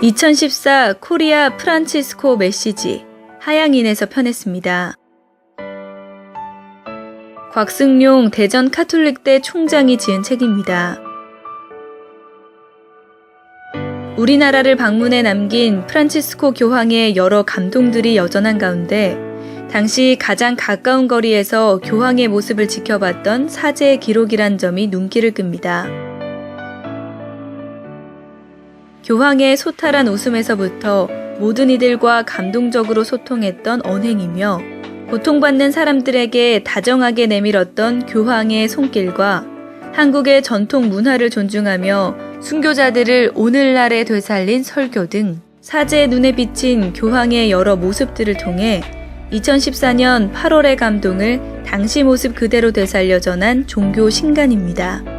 2014 코리아 프란치스코 메시지 하양인에서 편했습니다. 곽승용 대전 카톨릭대 총장이 지은 책입니다. 우리나라를 방문해 남긴 프란치스코 교황의 여러 감동들이 여전한 가운데 당시 가장 가까운 거리에서 교황의 모습을 지켜봤던 사제의 기록이란 점이 눈길을 끕니다. 교황의 소탈한 웃음에서부터 모든 이들과 감동적으로 소통했던 언행이며 고통받는 사람들에게 다정하게 내밀었던 교황의 손길과 한국의 전통 문화를 존중하며 순교자들을 오늘날에 되살린 설교 등 사제의 눈에 비친 교황의 여러 모습들을 통해 2014년 8월의 감동을 당시 모습 그대로 되살려 전한 종교 신간입니다.